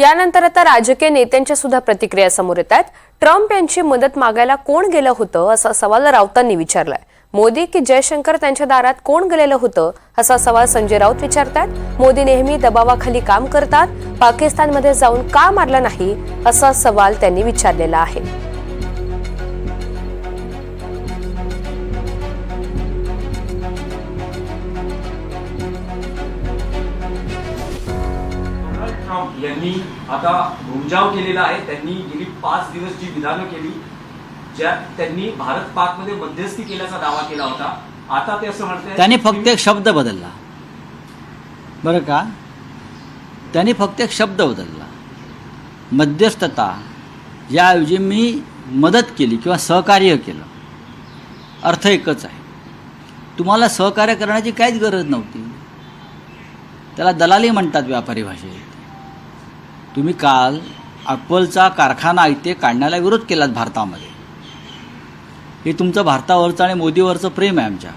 यानंतर आता राजकीय नेत्यांच्या सुद्धा प्रतिक्रिया समोर येत आहेत. ट्रम्प यांची मदत मागायला कोण गेलं होतं असा सवाल राऊतांनी विचारलाय. मोदी की जयशंकर त्यांच्या दारात कोण गेलेलं होतं असा सवाल संजय राऊत विचारतात मोदी नेहमी दबावाखाली काम करतात. पाकिस्तानमध्ये जाऊन का मारला नाही असा सवाल त्यांनी विचारलेला आहे. ट्रम्प यांनी आता घुमजाव केलेला आहे. त्यांनी गेली पाच दिवस जी विधानं केली ज्यात त्यांनी भारत पाकमध्ये मध्यस्थी केल्याचा दावा केला होता. आता ते असं म्हणतात त्याने फक्त एक शब्द बदलला. बरं का? त्याने फक्त एक शब्द बदलला. मध्यस्थता याऐवजी मी मदत केली किंवा सहकार्य केलं. अर्थ एकच आहे. तुम्हाला सहकार्य करण्याची काहीच गरज नव्हती. त्याला दलाली म्हणतात व्यापारी भाषेत. तुम्ही काल ॲपलचा कारखाना इथे काढण्याला विरोध केलात भारतामध्ये. हे तुमचं भारतावरचं आणि मोदीवरचं प्रेम आहे आमच्या.